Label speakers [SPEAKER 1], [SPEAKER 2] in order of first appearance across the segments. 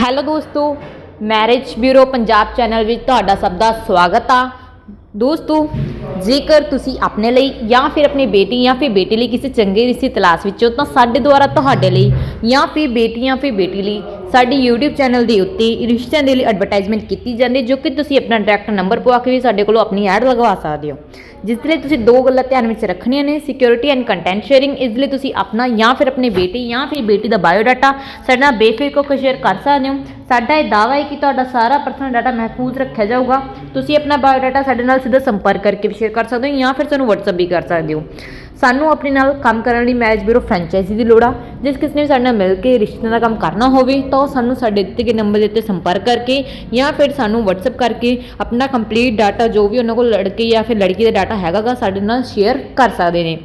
[SPEAKER 1] Hello ਦੋਸਤੋ, marriage bureau Punjab channel ਵਿੱਚ ਤੁਹਾਡਾ ਸਭ ਦਾ ਸਵਾਗਤ ਆ। ਦੋਸਤੋ, ਜੇਕਰ ਤੁਸੀਂ ਆਪਣੇ ਲਈ ਜਾਂ ਫਿਰ ਆਪਣੀ ਬੇਟੀ ਜਾਂ ਫਿਰ ਬੇਟੇ ਲਈ ਕਿਸੇ ਚੰਗੇ ਰਿਸ਼ਤੇ ਤਲਾਸ਼ ਵਿੱਚ ਹੋ ਤਾਂ ਸਾਡੇ ਦੁਆਰਾ ਤੁਹਾਡੇ ਲਈ ਜਾਂ ਫਿਰ ਬੇਟੀ ਜਾਂ ਫਿਰ ਬੇਟੀ ਲਈ ਸਾਡੀ YouTube ਚੈਨਲ ਦੇ ਉੱਤੇ ਰਿਸ਼ਤਿਆਂ ਦੇ ਲਈ ਐਡਵਰਟਾਈਜ਼ਮੈਂਟ ਕੀਤੀ ਜਾਂਦੀ, ਜੋ ਕਿ ਤੁਸੀਂ ਆਪਣਾ ਡਾਇਰੈਕਟ ਨੰਬਰ ਪਵਾ ਕੇ ਵੀ ਸਾਡੇ ਕੋਲੋਂ ਆਪਣੀ ਐਡ ਲਗਵਾ ਸਕਦੇ ਹੋ। ਜਿਸ ਲਈ ਤੁਸੀਂ ਦੋ ਗੱਲਾਂ ਧਿਆਨ ਵਿੱਚ ਰੱਖਣੀਆਂ ਨੇ ਸਿਕਿਉਰਿਟੀ ਐਂਡ ਕੰਟੈਂਟ ਸ਼ੇਅਰਿੰਗ ਇਸ ਲਈ ਤੁਸੀਂ ਆਪਣਾ ਜਾਂ ਫਿਰ ਆਪਣੇ ਬੇਟੀ ਜਾਂ ਫਿਰ ਬੇਟੀ ਦਾ ਬਾਇਓਡਾਟਾ ਸਾਡੇ ਨਾਲ ਬੇਫਿਕਰ ਹੋ ਕੇ ਸ਼ੇਅਰ ਕਰ ਸਕਦੇ ਹੋ। ਸਾਡਾ ਇਹ ਦਾਅਵਾ ਹੈ ਕਿ ਤੁਹਾਡਾ ਸਾਰਾ ਪਰਸਨਲ ਡਾਟਾ ਮਹਿਫੂਜ਼ ਰੱਖਿਆ ਜਾਊਗਾ। ਤੁਸੀਂ ਆਪਣਾ ਬਾਇਓਡਾਟਾ ਸਾਡੇ ਨਾਲ ਸਿੱਧਾ ਸੰਪਰਕ ਕਰਕੇ ਵੀ ਸ਼ੇਅਰ ਕਰ ਸਕਦੇ ਹੋ ਜਾਂ ਫਿਰ ਸਾਨੂੰ WhatsApp ਵੀ ਕਰ ਸਕਦੇ ਹੋ। ਸਾਨੂੰ ਆਪਣੇ ਨਾਲ ਕੰਮ ਕਰਨ ਲਈ ਮੈਰਿਜ ਬਿਊਰੋ ਫਰੈਂਚਾਈਜ਼ੀ ਦੀ ਲੋੜ ਆ। ਜਿਸ ਕਿਸੇ ਨੇ ਵੀ ਸਾਡੇ ਨਾਲ ਮਿਲ ਕੇ ਰਿਸ਼ਤਿਆਂ ਦਾ ਕੰਮ ਕਰਨਾ ਹੋਵੇ, ਤਾਂ ਉਹ ਸਾਨੂੰ ਸਾਡੇ ਦਿੱਤੇ ਗਏ ਨੰਬਰ ਦੇ ਉੱਤੇ ਸੰਪਰਕ ਕਰਕੇ ਜਾਂ ਫਿਰ ਸਾਨੂੰ WhatsApp ਕਰਕੇ ਆਪਣਾ ਕੰਪਲੀਟ ਡਾਟਾ ਜੋ ਵੀ ਉਹਨਾਂ ਕੋਲ ਲੜਕੇ ਜਾਂ ਫਿਰ ਲੜਕੀ ਦਾ ਡਾਟਾ ਹੈਗਾਗਾ, ਸਾਡੇ ਨਾਲ ਸ਼ੇਅਰ ਕਰ ਸਕਦੇ ਨੇ।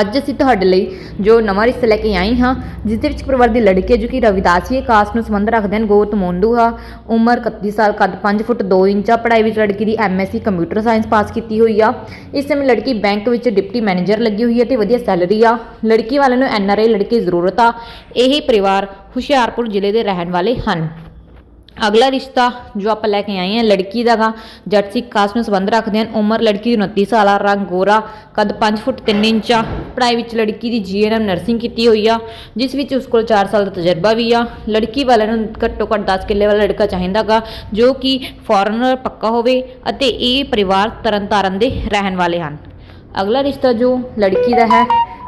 [SPEAKER 1] ਅੱਜ ਅਸੀਂ ਤੁਹਾਡੇ ਲਈ ਜੋ ਨਵਾਂ ਰਿਸ਼ਤਾ ਲੈ ਕੇ ਆਏ ਹਾਂ ਜਿਸ ਦੇ ਵਿੱਚ ਪਰਿਵਾਰ ਦੀ ਲੜਕੀ ਹੈ ਜੋ ਕਿ ਰਵਿਦਾਸੀਏ ਕਾਸਟ ਨੂੰ ਸੰਬੰਧ ਰੱਖਦੇ ਹਨ, ਗੋਤ ਮੋਂਦੂ ਆ। ਉਮਰ 31 ਸਾਲ, ਕੱਦ 5 ਫੁੱਟ 2 ਇੰਚ ਆ। ਪੜ੍ਹਾਈ ਵਿੱਚ ਲੜਕੀ ਦੀ ਐਮਐਸਸੀ ਕੰਪਿਊਟਰ ਸਾਇੰਸ ਪਾਸ ਕੀਤੀ ਹੋਈ ਆ। ਇਸ ਸਮੇਂ ਲੜਕੀ ਬੈਂਕ ਵਿੱਚ ਡਿਪਟੀ ਮੈਨੇਜਰ ਲੱਗੀ ਹੋਈ ਹੈ ਤੇ ਵਧੀਆ ਸੈਲਰੀ ਆ। ਲੜਕੀ ਵਾਲਿਆਂ ਨੂੰ ਐਨਆਰਆਈ ਲੜਕੀ ਦੀ ਜ਼ਰੂਰਤ ਆ। ਇਹ ਪਰਿਵਾਰ ਹੁਸ਼ਿਆਰਪੁਰ ਜ਼ਿਲ੍ਹੇ ਦੇ ਰਹਿਣ ਵਾਲੇ ਹਨ। ਅਗਲਾ ਰਿਸ਼ਤਾ ਜੋ ਆਪਾਂ ਲੈ ਕੇ ਆਏ ਹਾਂ, ਲੜਕੀ ਦਾ ਗਾ। ਜੱਟ ਸਿੱਖ ਕਾਸਟ ਨੂੰ ਸੰਬੰਧ ਰੱਖਦੇ ਹਨ। ਉਮਰ ਲੜਕੀ ਦੀ 29 ਸਾਲ ਆ, ਰੰਗ ਗੋਰਾ, ਕੱਦ 5 ਫੁੱਟ 3 ਇੰਚ ਆ। ਪੜ੍ਹਾਈ ਵਿੱਚ ਲੜਕੀ ਦੀ ਜੀਐਨਐਮ ਨਰਸਿੰਗ ਕੀਤੀ ਹੋਈ ਆ, ਜਿਸ ਵਿੱਚ ਉਸ ਕੋਲ 4 ਸਾਲ ਦਾ ਤਜਰਬਾ ਵੀ ਆ। ਲੜਕੀ ਵਾਲਿਆਂ ਨੂੰ ਘੱਟੋ ਘੱਟ 10 ਕਿੱਲੇ ਵਾਲਾ ਲੜਕਾ ਚਾਹੀਦਾਗਾ ਜੋ ਕਿ ਫੋਰਨਰ ਪੱਕਾ ਹੋਵੇ ਅਤੇ ਇਹ ਪਰਿਵਾਰ ਤਰਨਤਾਰਨ ਦੇ ਰਹਿਣ ਵਾਲੇ ਹਨ। ਅਗਲਾ ਰਿਸ਼ਤਾ ਜੋ ਲੜਕੀ ਦਾ ਹੈ,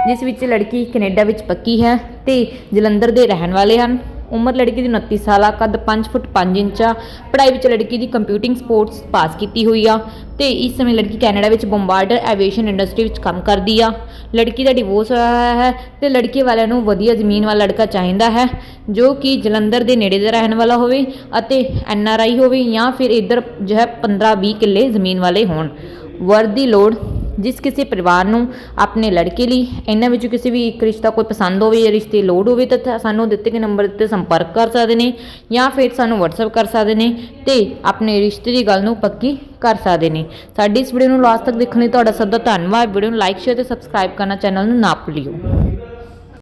[SPEAKER 1] ਜਿਸ ਵਿੱਚ ਲੜਕੀ ਕੈਨੇਡਾ ਵਿੱਚ ਪੱਕੀ ਹੈ ਤੇ ਜਲੰਧਰ ਦੇ ਰਹਿਣ ਵਾਲੇ ਹਨ। ਉਮਰ ਲੜਕੀ ਦੀ 29 ਸਾਲ ਆ, ਕੱਦ 5 ਫੁੱਟ 5 ਇੰਚ ਆ। ਪੜ੍ਹਾਈ ਵਿੱਚ ਲੜਕੀ ਦੀ ਕੰਪਿਊਟਿੰਗ ਸਪੋਰਟਸ ਪਾਸ ਕੀਤੀ ਹੋਈ ਆ ਤੇ ਇਸ ਸਮੇਂ ਲੜਕੀ ਕੈਨੇਡਾ ਵਿੱਚ ਬੰਬਾਰਡਰ ਐਵੀਏਸ਼ਨ ਇੰਡਸਟਰੀ ਵਿੱਚ ਕੰਮ ਕਰਦੀ ਆ। ਲੜਕੀ ਦਾ ਡਿਵੋਰਸ ਹੋਇਆ ਹੈ ਤੇ ਲੜਕੀ ਵਾਲਿਆਂ ਨੂੰ ਵਧੀਆ ਜ਼ਮੀਨ ਵਾਲਾ ਲੜਕਾ ਚਾਹੀਦਾ ਹੈ, ਜੋ ਕਿ ਜਲੰਧਰ ਦੇ ਨੇੜੇ ਦਾ ਰਹਿਣ ਵਾਲਾ ਹੋਵੇ ਅਤੇ ਐਨ ਆਰ ਆਈ ਹੋਵੇ ਜਾਂ ਫਿਰ ਇੱਧਰ ਜੋ ਹੈ 15 20 ਕਿੱਲੇ ਜ਼ਮੀਨ ਵਾਲੇ ਹੋਣ। ਵਰ ਦੀ ਲੋੜ ਜਿਸ ਕਿਸੇ ਪਰਿਵਾਰ ਨੂੰ ਆਪਣੇ ਲੜਕੇ ਲਈ, ਇਹਨਾਂ ਵਿੱਚੋਂ ਕਿਸੇ ਵੀ ਇੱਕ ਰਿਸ਼ਤਾ ਕੋਈ ਪਸੰਦ ਹੋਵੇ ਜਾਂ ਰਿਸ਼ਤੇ ਲੋੜ ਹੋਵੇ ਤਾਂ ਸਾਨੂੰ ਦਿੱਤੇ ਗਏ ਨੰਬਰ 'ਤੇ ਸੰਪਰਕ ਕਰ ਸਕਦੇ ਨੇ ਜਾਂ ਫਿਰ ਸਾਨੂੰ WhatsApp ਕਰ ਸਕਦੇ ਨੇ ਤੇ ਆਪਣੇ ਰਿਸ਼ਤੇ ਦੀ ਗੱਲ ਨੂੰ ਪੱਕੀ ਕਰ ਸਕਦੇ ਨੇ। ਸਾਡੀ ਇਸ ਵੀਡੀਓ ਨੂੰ ਲਾਸਟ ਤੱਕ ਦੇਖਣ ਲਈ ਤੁਹਾਡਾ ਸਭ ਦਾ ਧੰਨਵਾਦ। ਵੀਡੀਓ ਨੂੰ ਲਾਈਕ ਸ਼ੇਅਰ ਤੇ ਸਬਸਕ੍ਰਾਈਬ ਕਰਨਾ ਚੈਨਲ ਨੂੰ ਨਾ ਭੁੱਲਿਓ।